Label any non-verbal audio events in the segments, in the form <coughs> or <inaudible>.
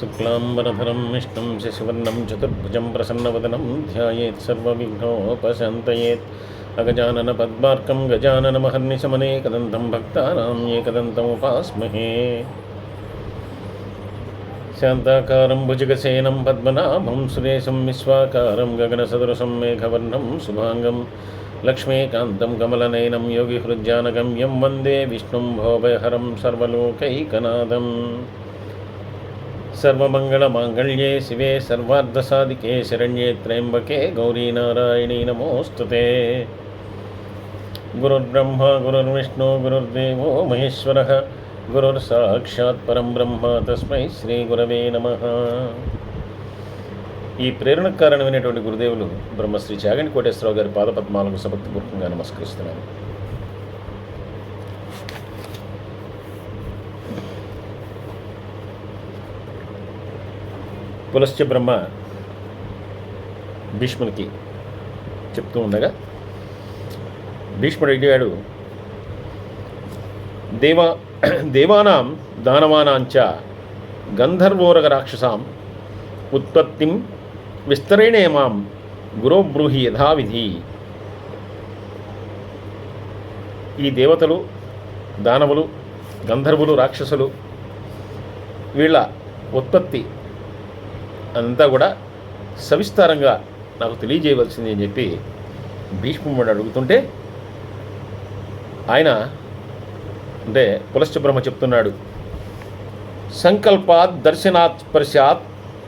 शुक्लाम्बरधरं विष्णुं शशिवर्णं चतुर्भुजं प्रसन्नवदनं ध्यायेत् सर्वविघ्नोपशान्तयेत् अगजाननपद्मार्कं गजाननमहर्निशमनेकदन्तं भक्तानां एकदन्तमुपास्महे शान्ताकारं भुजगसेनं पद्मनाभं, सुरेशं विश्वाकारं गगनसदृशं मेघवर्णं शुभाङ्गं, लक्ष्मीकान्तं कमलनयनं योगिहृज्जानगम्यं वंदे विष्णुं भोभयहरं सर्वलोकैकनादम्। सर्वमङ्गलमाङ्गल्ये సర్వమంగళమాంగళ్యే శివే शरण्ये శరణ్యే త్రయంబకే. గౌరీనారాయణీ నమోస్తుతే. గురుర్బ్రహ్మ గురుర్విష్ణు గురుర్దేవో మహేశ్వర. గురుర్సాక్షాత్ పరం బ్రహ్మ తస్మై శ్రీ గురవే నమ. ఈ ప్రేరణ కారణమైనటువంటి గురుదేవులు బ్రహ్మశ్రీ చాగంటి కోటేశ్వరరావు గారి పాదపద్మాలకు సభక్తిపూర్వకంగా నమస్కరిస్తున్నాను. పులశ్చ బ్రహ్మ భీష్మునికి చెప్తూ ఉండగా భీష్ముడు అడిగాడు దేవా దేవానాం దానవానాంచ గంధర్వోరగ రాక్షసాం ఉత్పత్తిం విస్తరేణే మాం గురోబ్రూహి యథావిధి. ఈ దేవతలు దానవులు గంధర్వులు రాక్షసులు వీళ్ళ ఉత్పత్తి అంతా కూడా సవిస్తారంగా నాకు తెలియజేయవలసింది అని చెప్పి భీష్ముడు అడుగుతుంటే ఆయన అంటే పులశ్చ బ్రహ్మ చెప్తున్నాడు. సంకల్పాత్ దర్శనాత్ స్పర్శాత్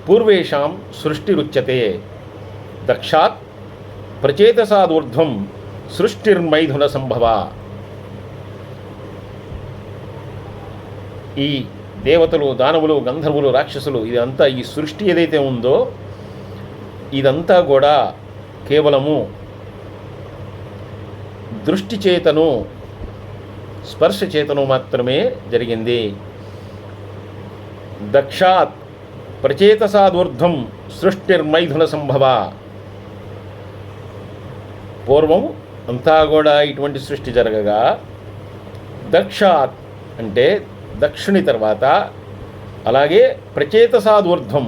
పూర్వేషాం సృష్టిరుచ్యతే. దక్షాత్ ప్రచేతసాదూర్ధ్వం సృష్టిర్మైథున సంభవ. ఈ దేవతలు దానవులు గంధర్వులు రాక్షసులు ఇదంతా ఈ సృష్టి ఏదైతే ఉందో ఇదంతా కూడా కేవలము దృష్టి చేతను స్పర్శ చేతను మాత్రమే జరిగింది. దక్షాత్ ప్రచేతసాదూర్ధం సృష్టిర్మైథున సంభవ. పూర్వం అంతా కూడా ఇటువంటి సృష్టి జరగగా దక్షాత్ అంటే దక్షిణి తర్వాత అలాగే ప్రచేతసాదూర్ధ్వం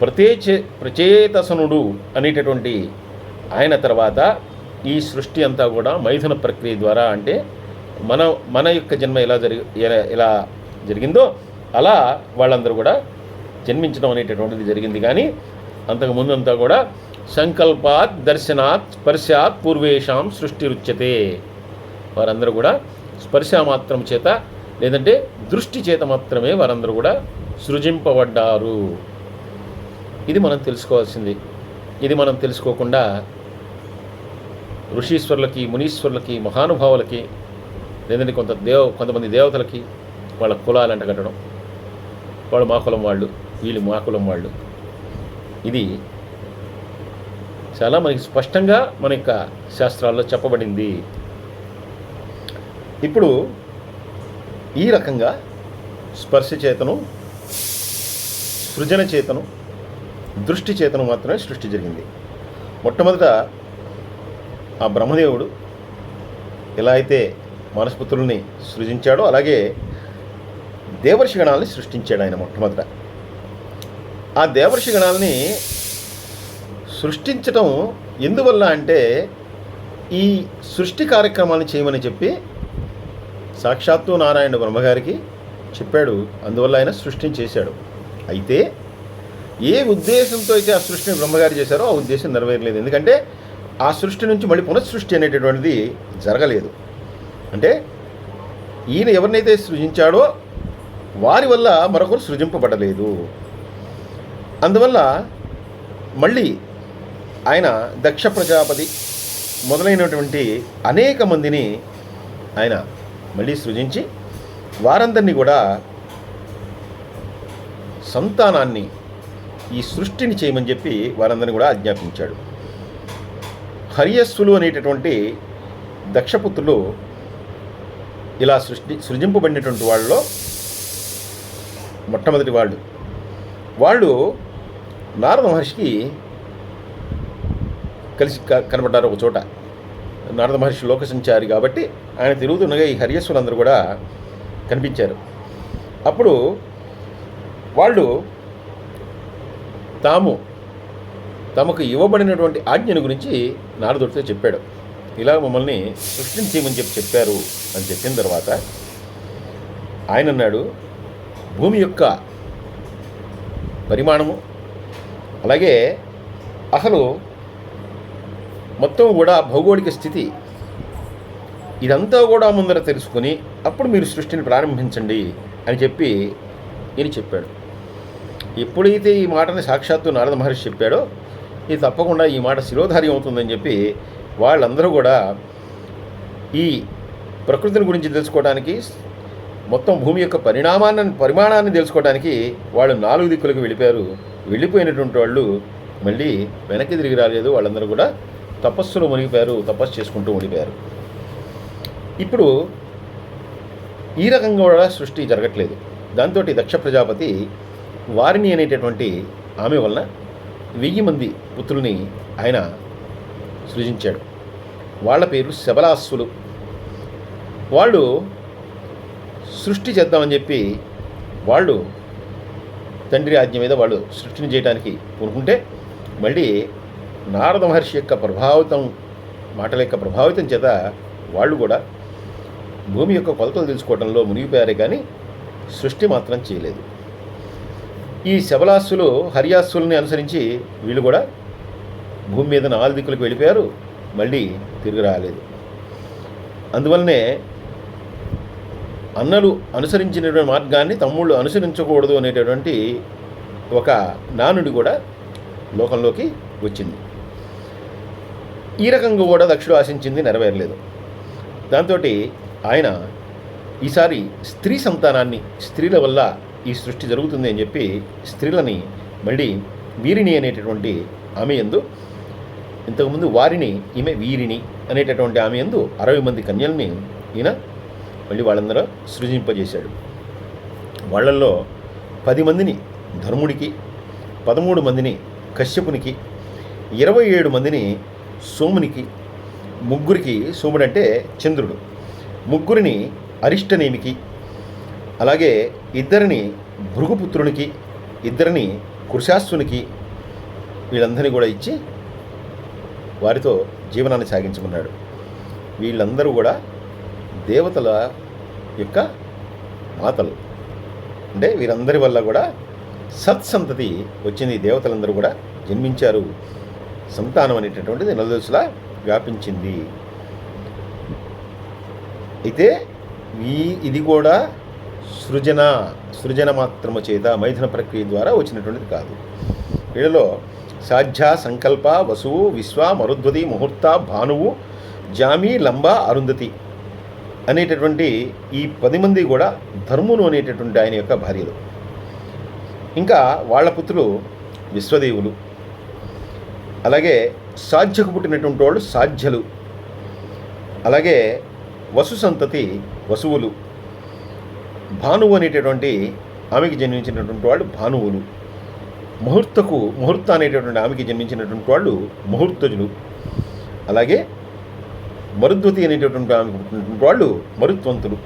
ప్రతేచ ప్రచేతసనుడు అనేటటువంటి ఆయన తర్వాత ఈ సృష్టి అంతా కూడా మైథున ప్రక్రియ ద్వారా అంటే మన మన యొక్క జన్మ ఎలా జరిగి ఎలా ఎలా జరిగిందో అలా వాళ్ళందరూ కూడా జన్మించడం అనేటటువంటిది జరిగింది. కానీ అంతకు ముందంతా కూడా సంకల్పాత్ దర్శనాత్ స్పర్శాత్ పూర్వేషాం సృష్టి రుచ్యతే వారందరూ కూడా స్పర్శ మాత్రం చేత లేదంటే దృష్టి చేత మాత్రమే వారందరూ కూడా సృజింపబడ్డారు. ఇది మనం తెలుసుకోవాల్సింది. ఇది మనం తెలుసుకోకుండా ఋషీశ్వరులకి మునీశ్వరులకి మహానుభావులకి లేదంటే కొంత దేవ కొంతమంది దేవతలకి వాళ్ళ కులాలంట కట్టడం. వాళ్ళు మా కులం వాళ్ళు వీళ్ళు మా కులం వాళ్ళు. ఇది చాలా మనకి స్పష్టంగా మన యొక్క శాస్త్రాల్లో చెప్పబడింది. ఇప్పుడు ఈ రకంగా స్పర్శ చేతను సృజన చేతను దృష్టి చేతను మాత్రమే సృష్టి జరిగింది. మొట్టమొదట ఆ బ్రహ్మదేవుడు ఎలా అయితే మానసపుత్రుల్ని సృజించాడో అలాగే దేవర్షి గణాలని సృష్టించాడు ఆయన మొట్టమొదట. ఆ దేవర్షి గణాలని సృష్టించటం ఎందువల్ల అంటే ఈ సృష్టి కార్యక్రమాన్ని చేయమని చెప్పి సాక్షాత్తు నారాయణ బ్రహ్మగారికి చెప్పాడు. అందువల్ల ఆయన సృష్టిని చేశాడు. అయితే ఏ ఉద్దేశంతో అయితే ఆ సృష్టిని బ్రహ్మగారు చేశారో ఆ ఉద్దేశం నెరవేరలేదు. ఎందుకంటే ఆ సృష్టి నుంచి మళ్ళీ పునఃసృష్టి అనేటటువంటిది జరగలేదు. అంటే ఈయన ఎవరినైతే సృజించాడో వారి వల్ల మరొకరు సృజింపబడలేదు. అందువల్ల మళ్ళీ ఆయన దక్ష ప్రజాపతి మొదలైనటువంటి అనేక మందిని ఆయన మళ్ళీ సృజించి వారందరినీ కూడా సంతానాన్ని ఈ సృష్టిని చేయమని చెప్పి వారందరినీ కూడా ఆజ్ఞాపించాడు. హరియస్సులు అనేటటువంటి దక్షపుత్రులు ఇలా సృష్టి సృజింపబడినటువంటి వాళ్ళలో మొట్టమొదటి వాళ్ళు. వాళ్ళు నారద మహర్షికి కలిసి కనబడ్డారు ఒక చోట. నారద మహర్షి లోక సంచారి కాబట్టి ఆయన తిరుగుతుండగా ఈ హరియస్సులందరూ కూడా కనిపించారు. అప్పుడు వాళ్ళు తాము తమకు ఇవ్వబడినటువంటి ఆజ్ఞను గురించి నారదుడితో చెప్పాడు. ఇలా మమ్మల్ని సృష్టించేయమని చెప్పి చెప్పారు అని చెప్పిన తర్వాత ఆయన అన్నాడు భూమి యొక్క పరిమాణము అలాగే అసలు మొత్తం కూడా భౌగోళిక స్థితి ఇదంతా కూడా ముందర తెలుసుకుని అప్పుడు మీరు సృష్టిని ప్రారంభించండి అని చెప్పి ఈయన చెప్పాడు. ఎప్పుడైతే ఈ మాటని సాక్షాత్తు నారద మహర్షి చెప్పాడో ఇది తప్పకుండా ఈ మాట శిరోధార్యం అవుతుందని చెప్పి వాళ్ళందరూ కూడా ఈ ప్రకృతిని గురించి తెలుసుకోవడానికి మొత్తం భూమి యొక్క పరిణామాన్ని పరిమాణాన్ని తెలుసుకోవడానికి వాళ్ళు నాలుగు దిక్కులకు వెళ్ళిపోయారు. వెళ్ళిపోయినటువంటి వాళ్ళు మళ్ళీ వెనక్కి తిరిగి రాలేదు. వాళ్ళందరూ కూడా తపస్సులో మునిగిపోయారు తపస్సు చేసుకుంటూ ఉండిపోయారు ఇప్పుడు ఈ రకంగా కూడా సృష్టి జరగట్లేదు. దాంతో దక్ష ప్రజాపతి వారిని అనేటటువంటి ఆమె వలన వెయ్యి మంది పుత్రుల్ని ఆయన సృజించాడు. వాళ్ళ పేరు శబలాస్సులు వాళ్ళు సృష్టి చేద్దామని చెప్పి వాళ్ళు తండ్రి ఆజ్ఞ మీద వాళ్ళు సృష్టిని చేయడానికి కోరుకుంటే మళ్ళీ నారద మహర్షి యొక్క ప్రభావితం మాటల యొక్క ప్రభావితం చేత వాళ్ళు కూడా భూమి యొక్క కొలతలు తెలుసుకోవడంలో మునిగిపోయారే కానీ సృష్టి మాత్రం చేయలేదు. ఈ శబలాస్సులు హరియాస్సుల్ని అనుసరించి వీళ్ళు కూడా భూమి మీద నాలుగు దిక్కులకు వెళ్ళిపోయారు మళ్ళీ తిరిగి రాలేదు. అందువల్లనే అన్నలు అనుసరించినటువంటి మార్గాన్ని తమ్ముళ్ళు అనుసరించకూడదు అనేటటువంటి ఒక నానుడి కూడా లోకంలోకి వచ్చింది. ఈ రకంగా కూడా దక్షుడు ఆశించింది నెరవేరలేదు. దాంతో ఆయన ఈసారి స్త్రీ సంతానాన్ని స్త్రీల వల్ల ఈ సృష్టి జరుగుతుంది అని చెప్పి స్త్రీలని మళ్ళీ వీరిని అనేటటువంటి ఆమె ఎందు ఇంతకుముందు వారిని ఈమె వీరిని అనేటటువంటి ఆమె ఎందు అరవై మంది కన్యల్ని ఈయన మళ్ళీ వాళ్ళందరూ సృజింపజేశాడు. వాళ్ళల్లో పది మందిని ధర్ముడికి పదమూడు మందిని కశ్యపునికి ఇరవై ఏడు మందిని సోమునికి ముగ్గురికి సోముడు అంటే చంద్రుడు. ముగ్గురిని అరిష్టనేమికి? అలాగే ఇద్దరిని భృగుపుత్రునికి ఇద్దరిని కుర్శాస్సునికి వీళ్ళందరినీ కూడా ఇచ్చి వారితో జీవనాన్ని సాగించమన్నాడు. వీళ్ళందరూ కూడా దేవతల యొక్క మాతలు. అంటే వీరందరి వల్ల కూడా సత్సంతతి వచ్చింది. దేవతలందరూ కూడా జన్మించారు. సంతానం అనేటటువంటిది నలుదశలా వ్యాపించింది. అయితే ఈ ఇది కూడా సృజన సృజన మాత్రము చేత మైథున ప్రక్రియ ద్వారా వచ్చినటువంటిది కాదు. వీళ్ళలో సాధ్య సంకల్ప వసువు విశ్వ మరుద్వతి ముహూర్త భానువు జామి లంబ అరుంధతి అనేటటువంటి ఈ పది మంది కూడా ధర్మును అనేటటువంటి ఆయన యొక్క భార్యలు. ఇంకా వాళ్ళ పుత్రులు విశ్వదేవులు. అలాగే సాధ్యకు పుట్టినటువంటి వాళ్ళు సాధ్యలు. అలాగే వసు సంతతి వసువులు. భానువు అనేటటువంటి ఆమెకి జన్మించినటువంటి వాళ్ళు భానువులు. ముహూర్తకు ముహూర్త అనేటటువంటి ఆమెకి జన్మించినటువంటి వాళ్ళు ముహూర్తజులు. అలాగే మరుద్వతి అనేటటువంటి ఆమెకు పుట్టినటువంటి వాళ్ళు మరుత్వంతులు.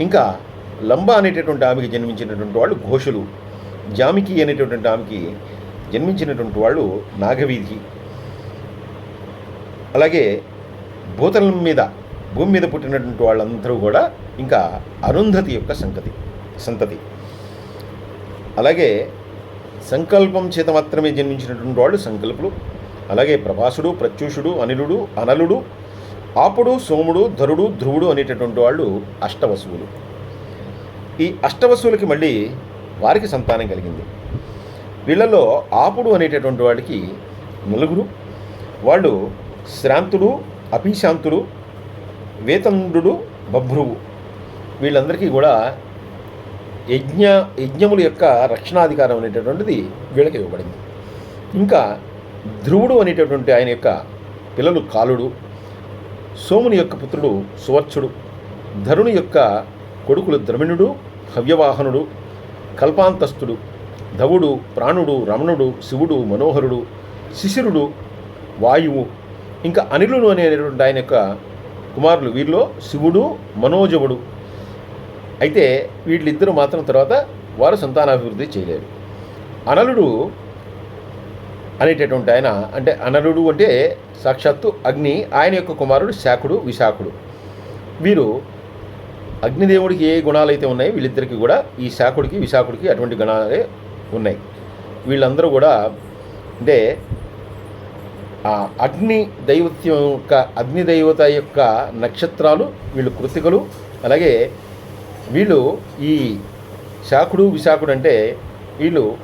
ఇంకా లంబ అనేటటువంటి ఆమెకి జన్మించినటువంటి వాళ్ళు ఘోషులు. జామికి అనేటటువంటి ఆమెకి జన్మించినటువంటి వాళ్ళు నాగవీధి. అలాగే భూతలం మీద భూమి మీద పుట్టినటువంటి వాళ్ళందరూ కూడా ఇంకా అరుంధతి యొక్క సంగతి సంతతి. అలాగే సంకల్పం చేత మాత్రమే జన్మించినటువంటి వాళ్ళు సంకల్పులు. అలాగే ప్రభాసుడు ప్రత్యూషుడు అనిలుడు అనలుడు ఆపుడు సోముడు ధరుడు ధ్రువుడు అనేటటువంటి వాళ్ళు అష్టవసువులు. ఈ అష్టవసువులకి మళ్ళీ వారికి సంతానం కలిగింది. వీళ్ళలో ఆపుడు అనేటటువంటి వాడికి నలుగురు వాళ్ళు శ్రాంతుడు అభిశాంతుడు వేతండు బభ్రువు. వీళ్ళందరికీ కూడా యజ్ఞ యజ్ఞముల యొక్క రక్షణాధికారం అనేటటువంటిది వీళ్ళకి ఇవ్వబడింది. ఇంకా ధ్రువుడు అనేటటువంటి ఆయన యొక్క పిల్లలు కాలుడు సోముని యొక్క పుత్రుడు సువర్చుడు ధరుని యొక్క కొడుకులు ద్రమిణుడు హవ్యవాహనుడు కల్పాంతస్తుడు ధవుడు ప్రాణుడు రమణుడు శివుడు మనోహరుడు శిశిరుడు వాయువు ఇంకా అనిలుడు అనేటువంటి ఆయన యొక్క కుమారులు. వీరిలో శివుడు మనోజవుడు. అయితే వీళ్ళిద్దరూ మాత్రం తర్వాత వారు సంతానాభివృద్ధి చేయలేరు. అనలుడు అనేటటువంటి ఆయన అంటే అనలుడు అంటే సాక్షాత్తు అగ్ని ఆయన యొక్క కుమారుడు శాఖుడు విశాఖుడు. వీరు అగ్నిదేవుడికి ఏ గుణాలు అయితే ఉన్నాయో వీళ్ళిద్దరికీ కూడా ఈ శాఖుడికి విశాఖుడికి అటువంటి గుణాలే ఉన్నాయి. వీళ్ళందరూ కూడా అంటే ఆ అగ్ని దైవత్యం యొక్క అగ్ని దైవత యొక్క నక్షత్రాలు వీళ్ళు కృతికలు. అలాగే వీళ్ళు ఈ శాఖుడు విశాఖుడు అంటే వీళ్ళు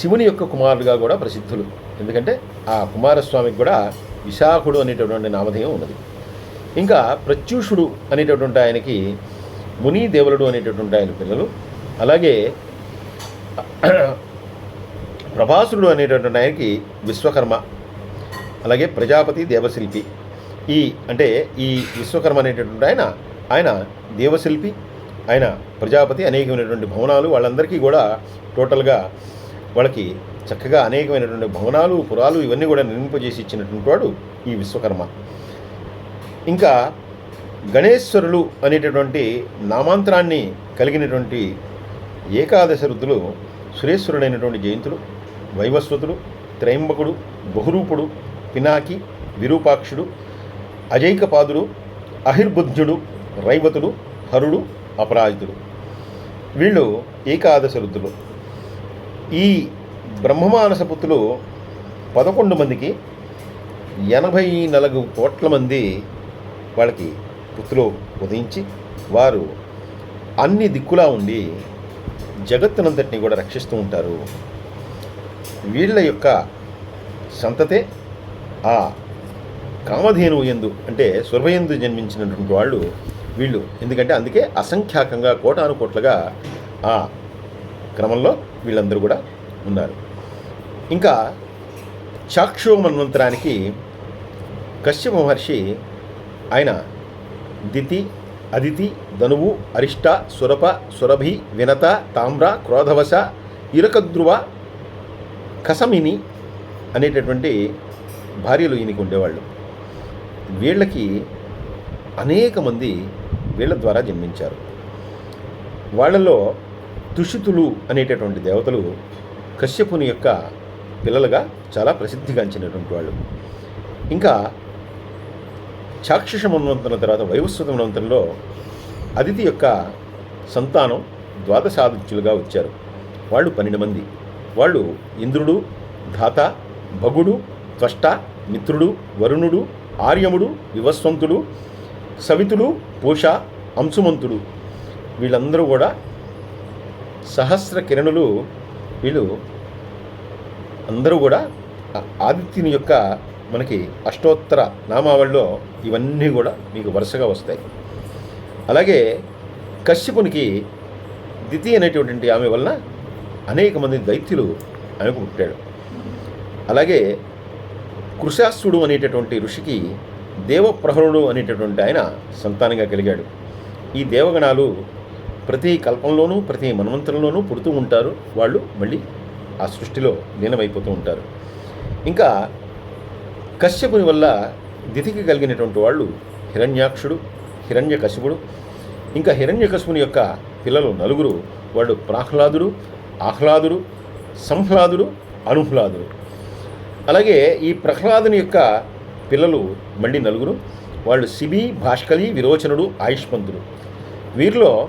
శివుని యొక్క కుమారుడుగా కూడా ప్రసిద్ధులు. ఎందుకంటే ఆ కుమారస్వామికి కూడా విశాఖుడు అనేటటువంటి నామధేయం ఉన్నది. ఇంకా ప్రత్యూషుడు అనేటటువంటి ఆయనకి ముని దేవులుడు అనేటటువంటి ఆయన పిల్లలు. అలాగే <coughs> ప్రభాసుడు అనేటటువంటి ఆయనకి విశ్వకర్మ అలాగే ప్రజాపతి దేవశిల్పి. ఈ అంటే ఈ విశ్వకర్మ అనేటటువంటి ఆయన ఆయన దేవశిల్పి ఆయన ప్రజాపతి అనేకమైనటువంటి భవనాలు వాళ్ళందరికీ కూడా టోటల్గా వాళ్ళకి చక్కగా అనేకమైనటువంటి భవనాలు పురాలు ఇవన్నీ కూడా నిర్మింపజేసి ఇచ్చినటువంటి వాడు ఈ విశ్వకర్మ. ఇంకా గణేశ్వరులు అనేటటువంటి నామాంతరాన్ని కలిగినటువంటి ఏకాదశ రుద్దులు సురేశ్వరుడైనటువంటి జయంతుడు వైవస్వతుడు త్రయంబకుడు బహురూపుడు పినాకి విరూపాక్షుడు అజైకపాదుడు అహిర్బుద్ధుడు రైవతుడు హరుడు అపరాజితుడు. వీళ్ళు ఏకాదశ రుద్దులు ఈ బ్రహ్మమానస పుత్రులు పదకొండు మందికి ఎనభై నాలుగు కోట్ల మంది వాళ్ళకి పుత్రులు ఉదయించి వారు అన్ని దిక్కులా ఉండి జగత్తునంతటిని కూడా రక్షిస్తూ ఉంటారు. వీళ్ళ యొక్క సంతతే ఆ కామధేనువు ఎందు అంటే సురభయందు జన్మించినటువంటి వాళ్ళు వీళ్ళు. ఎందుకంటే అందుకే అసంఖ్యాకంగా కోటాను కోట్లుగా ఆ క్రమంలో వీళ్ళందరూ కూడా ఉన్నారు. ఇంకా చాక్షో మన్వంతరానికి కశ్యప మహర్షి ఆయన దితి అదితి ధనువు అరిష్ట సురప సురభి వినత తామ్ర క్రోధవశ ఇరకద్రువ కసమిని అనేటటువంటి భార్యలు ఈయనకి ఉండేవాళ్ళు. వీళ్ళకి అనేక మంది వీళ్ళ ద్వారా జన్మించారు. వాళ్ళలో తుషితులు అనేటటువంటి దేవతలు కశ్యపుని యొక్క పిల్లలుగా చాలా ప్రసిద్ధిగాంచినటువంటి వాళ్ళు. ఇంకా చాక్షుష మన్వంతరం తర్వాత వైవస్వత మన్వంతరంలో అదితి యొక్క సంతానం ద్వాదశాదిత్యులుగా వచ్చారు. వాళ్ళు పన్నెండు మంది. వాళ్ళు ఇంద్రుడు ధాత భగుడు త్వష్ట మిత్రుడు వరుణుడు ఆర్యముడు వివస్వంతుడు సవితుడు పూష అంశుమంతుడు. వీళ్ళందరూ కూడా సహస్ర కిరణులు వీళ్ళు అందరూ కూడా ఆదిత్యుని యొక్క మనకి అష్టోత్తర నామావళిలో ఇవన్నీ కూడా మీకు వరుసగా వస్తాయి. అలాగే కశ్యపునికి దితి అనేటువంటి ఆమె వలన అనేక మంది దైత్యులు ఆమెకు పుట్టాడు. అలాగే కృశాసుడు అనేటటువంటి ఋషికి దేవప్రహరుడు అనేటటువంటి ఆయన సంతానంగా కలిగాడు. ఈ దేవగణాలు ప్రతి కల్పంలోనూ ప్రతి మన్వంతరంలోనూ పుడుతూ ఉంటారు. వాళ్ళు మళ్ళీ ఆ సృష్టిలో లీనమైపోతూ ఉంటారు. ఇంకా కశ్యపుని వల్ల దితికి కలిగినటువంటి వాళ్ళు హిరణ్యాక్షుడు హిరణ్యకశిపుడు ఇంకా హిరణ్యకశిపుని యొక్క పిల్లలు నలుగురు వాళ్ళు ప్రాహ్లాదుడు ఆహ్లాదుడు సంహ్లాదుడు అనుహ్లాదుడు. అలాగే ఈ ప్రహ్లాదుని యొక్క పిల్లలు మళ్ళీ నలుగురు వాళ్ళు శిబి భాష్కలి విరోచనుడు ఆయుష్మంతుడు. వీరిలో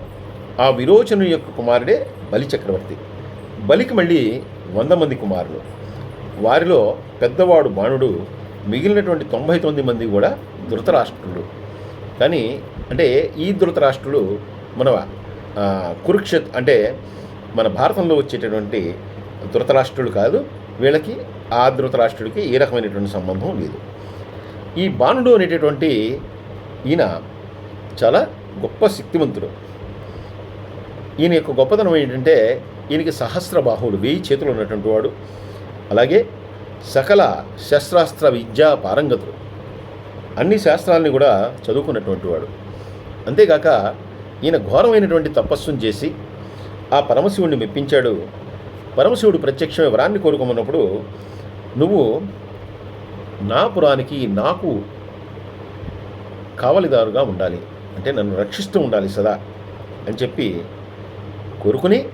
ఆ విరోచను యొక్క కుమారుడే బలి చక్రవర్తి. బలికి మళ్ళీ వంద మంది కుమారులు. వారిలో పెద్దవాడు బాణుడు మిగిలినటువంటి తొంభై తొమ్మిది మంది కూడా ధృతరాష్ట్రుడు. కానీ అంటే ఈ ధృతరాష్ట్రుడు మన ఆ, కురుక్షేత్ అంటే మన భారతంలో వచ్చేటటువంటి ధృతరాష్ట్రుడు కాదు వీళ్ళకి ఆ ధృతరాష్ట్రుడికి ఏ రకమైనటువంటి సంబంధం లేదు. ఈ బాణుడు అనేటటువంటి ఈయన చాలా గొప్ప శక్తివంతుడు ఈయన యొక్క గొప్పతనం ఏంటంటే ఈయనకి సహస్ర బాహువులు వెయ్యి చేతులు ఉన్నటువంటి వాడు. అలాగే సకల శస్త్రాస్త్ర విద్యా పారంగతుడు. అన్ని శాస్త్రాలని కూడా చదువుకున్నటువంటి వాడు. అంతేగాక ఈయన ఘోరమైనటువంటి తపస్సును చేసి ఆ పరమశివుడిని మెప్పించాడు. పరమశివుడు ప్రత్యక్షమే వరాన్ని కోరుకోమన్నప్పుడు నువ్వు నా పురానికి నాకు కావలిదారుగా ఉండాలి. అంటే నన్ను రక్షిస్తూ ఉండాలి సదా అని చెప్పి కోరుకుని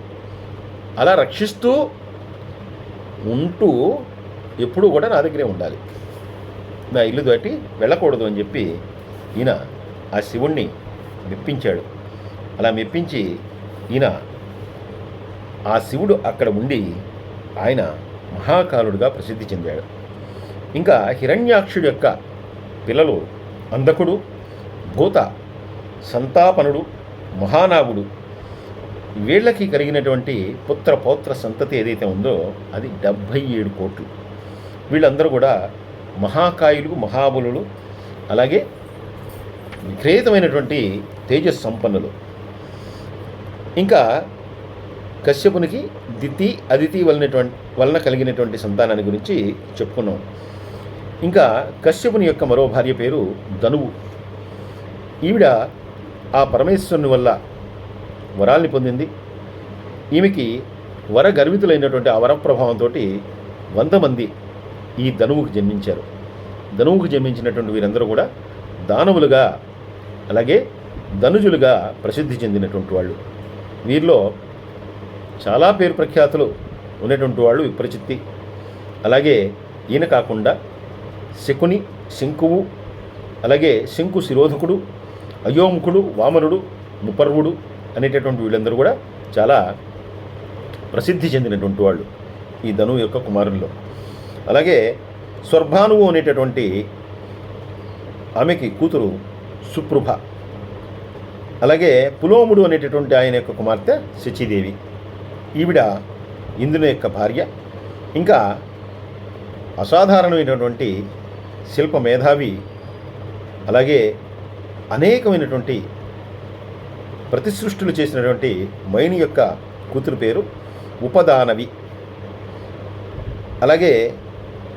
అలా రక్షిస్తూ ఉంటూ ఎప్పుడూ కూడా నా దగ్గరే ఉండాలి. నా ఇల్లు దాటి వెళ్ళకూడదు అని చెప్పి ఈయన ఆ శివుణ్ణి మెప్పించాడు. అలా మెప్పించి ఈయన ఆ శివుడు అక్కడ ఉండి ఆయన మహాకాలుడుగా ప్రసిద్ధి చెందాడు. ఇంకా హిరణ్యాక్షుడి యొక్క పిల్లలు అందకుడు భూత సంతాపనుడు మహానాగుడు వీళ్ళకి కలిగినటువంటి పుత్ర పౌత్ర సంతతి ఏదైతే ఉందో అది డెబ్భై ఏడు కోట్లు. వీళ్ళందరూ కూడా మహాకాయులు మహాబలులు అలాగే విక్రేతమైనటువంటి తేజస్ సంపన్నులు ఇంకా కశ్యపునికి దితి అదితి వలనటువంటి వలన కలిగినటువంటి సంతానాన్ని గురించి చెప్పుకున్నాం. ఇంకా కశ్యపుని యొక్క మరో భార్య పేరు ధనువు. ఈవిడ ఆ పరమేశ్వరుని వల్ల వరాల్ని పొందింది. ఈమెకి వర గర్వితులైనటువంటి ఆ వరప్రభావంతో వంద మంది ఈ ధనువుకు జన్మించారు. ధనువుకు జన్మించినటువంటి వీరందరూ కూడా దానవులుగా అలాగే ధనుజులుగా ప్రసిద్ధి చెందినటువంటి వాళ్ళు. వీరిలో చాలా పేరు ప్రఖ్యాతులు ఉన్నటువంటి వాళ్ళు విప్రచిత్తి. అలాగే ఈయన కాకుండా శకుని శంకువు అలాగే శంకు శిరోధకుడు అయోముఖుడు వామనుడు ముపర్వుడు అనేటటువంటి వీళ్ళందరూ కూడా చాలా ప్రసిద్ధి చెందినటువంటి వాళ్ళు ఈ ధనువు యొక్క కుమారుల్లో. అలాగే స్వర్భానువు అనేటటువంటి ఆమెకి కూతురు సుప్రభ. అలాగే పులోముడు అనేటటువంటి ఆయన యొక్క కుమార్తె శచీదేవి. ఈవిడ ఇంద్రుని యొక్క భార్య. ఇంకా అసాధారణమైనటువంటి శిల్ప మేధావి. అలాగే అనేకమైనటువంటి ప్రతిసృష్టిలు చేసినటువంటి మైని యొక్క కూతురు పేరు ఉపదానవి. అలాగే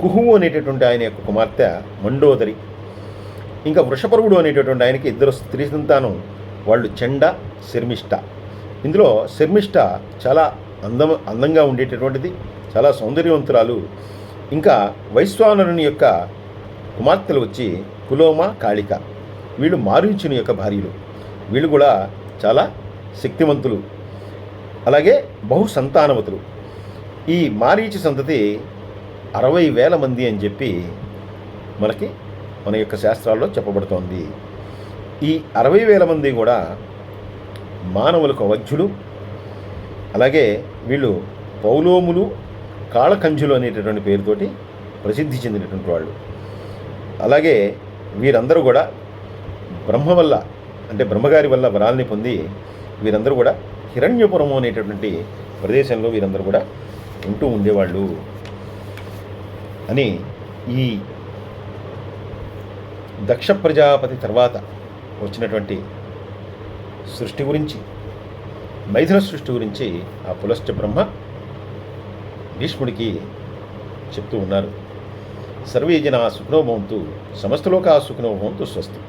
కుహువు అనేటటువంటి ఆయన యొక్క కుమార్తె మండోదరి. ఇంకా వృషపరుగుడు అనేటటువంటి ఆయనకి ఇద్దరు స్త్రీ సంతానం వాళ్ళు చెండ శర్మిష్ట. ఇందులో శర్మిష్ట చాలా అందం అందంగా ఉండేటటువంటిది చాలా సౌందర్యవంతురాలు. ఇంకా వైశ్వానరుని యొక్క కుమార్తెలు వచ్చి కులోమ కాళిక. వీళ్ళు మారీచుని యొక్క భార్యలు. వీళ్ళు కూడా చాలా శక్తివంతులు. అలాగే బహు సంతానవతులు ఈ మారీచి సంతతి అరవై వేల మంది అని చెప్పి మనకి మన యొక్క శాస్త్రాల్లో చెప్పబడుతోంది. ఈ అరవై వేల మంది కూడా మానవులకు అవధ్యులు అలాగే వీళ్ళు పౌలోములు కాళకంజులు అనేటటువంటి పేరుతోటి ప్రసిద్ధి చెందినటువంటి వాళ్ళు. అలాగే వీరందరూ కూడా బ్రహ్మ వల్ల అంటే బ్రహ్మగారి వల్ల వరాల్ని పొంది వీరందరూ కూడా హిరణ్యపురము అనేటటువంటి ప్రదేశంలో వీరందరూ కూడా ఉంటూ ఉండేవాళ్ళు. అని ఈ దక్ష ప్రజాపతి తర్వాత వచ్చినటువంటి సృష్టి గురించి మైథున సృష్టి గురించి ఆ పులశ్చ బ్రహ్మ భీష్ముడికి చెప్తూ ఉన్నారు. సర్వే జన సుఖనోభవంతు సమస్తలోకా సుఖనోభవంతు స్వస్తి.